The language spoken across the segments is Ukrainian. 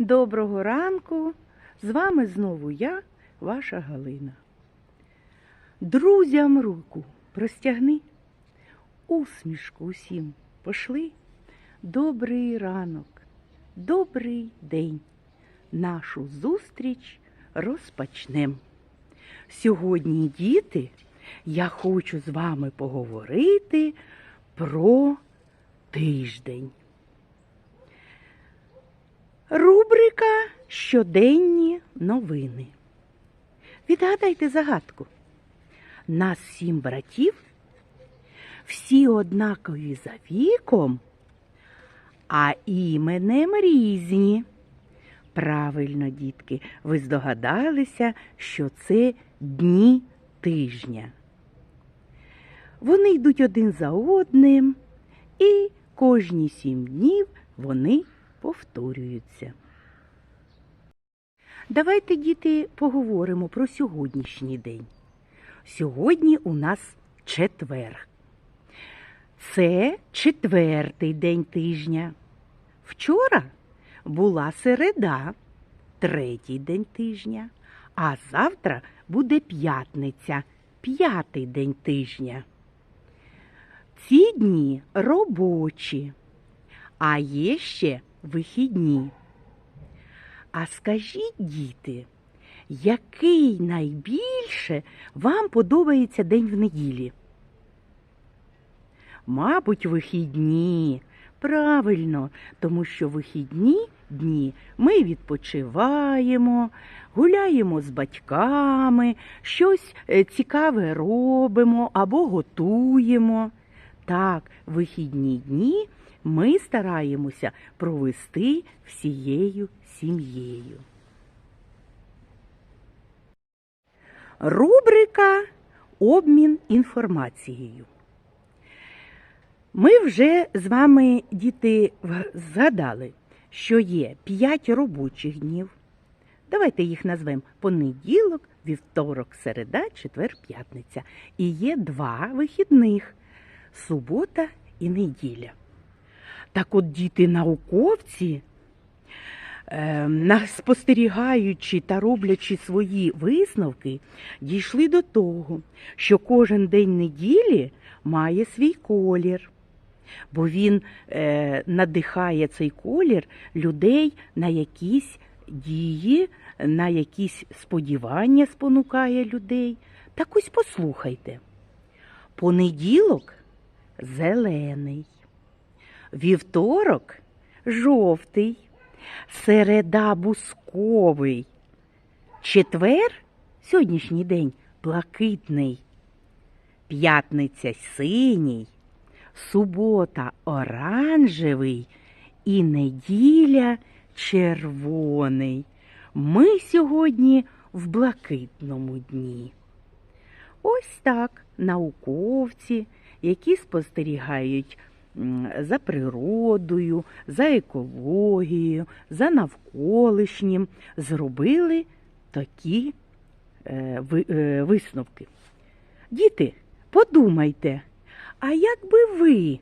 Доброго ранку! З вами знову я, ваша Галина. Друзям руку простягни, усмішку усім пошли. Добрий ранок, добрий день. Нашу зустріч розпочнем. Сьогодні, діти, я хочу з вами поговорити про тиждень. Рубрика Щоденні новини. Відгадайте загадку. Нас сім братів, всі однакові за віком, а іменем різні. Правильно, дітки, ви здогадалися, що це дні тижня. Вони йдуть один за одним, і кожні сім днів вони повторюються. Давайте, діти, поговоримо про сьогоднішній день. Сьогодні у нас четвер. Це четвертий день тижня. Вчора була середа, третій день тижня, а завтра буде п'ятниця, п'ятий день тижня. Ці дні робочі, а є ще вихідні. А скажіть, діти, який найбільше вам подобається день в неділі? Мабуть, вихідні. Правильно, тому що вихідні дні ми відпочиваємо, гуляємо з батьками, щось е, цікаве робимо або готуємо. Так, вихідні дні ми стараємося провести всією сім'єю. Рубрика Обмін інформацією. Ми вже з вами, діти, згадали, що є 5 робочих днів. Давайте їх назвемо понеділок, вівторок, середа, четвер, п'ятниця. І є два вихідних субота і неділя. Так от діти науковці, е, спостерігаючи та роблячи свої висновки, дійшли до того, що кожен день неділі має свій колір, бо він е, надихає цей колір людей на якісь дії, на якісь сподівання спонукає людей. Так ось послухайте. Понеділок зелений, вівторок жовтий, середа бусковий, четвер сьогоднішній день блакитний, п'ятниця синій, субота оранжевий і неділя червоний. Ми сьогодні в блакитному дні. Ось так науковці, які спостерігають за природою, за екологією, за навколишнім, зробили такі е, е, висновки. Діти, подумайте, а як би ви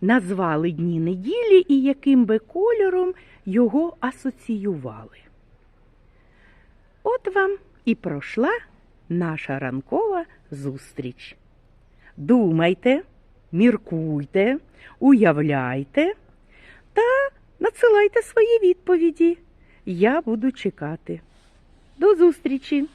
назвали дні неділі і яким би кольором його асоціювали? От вам і пройшла наша ранкова зустріч. Думайте, міркуйте, уявляйте та надсилайте свої відповіді. Я буду чекати. До зустрічі!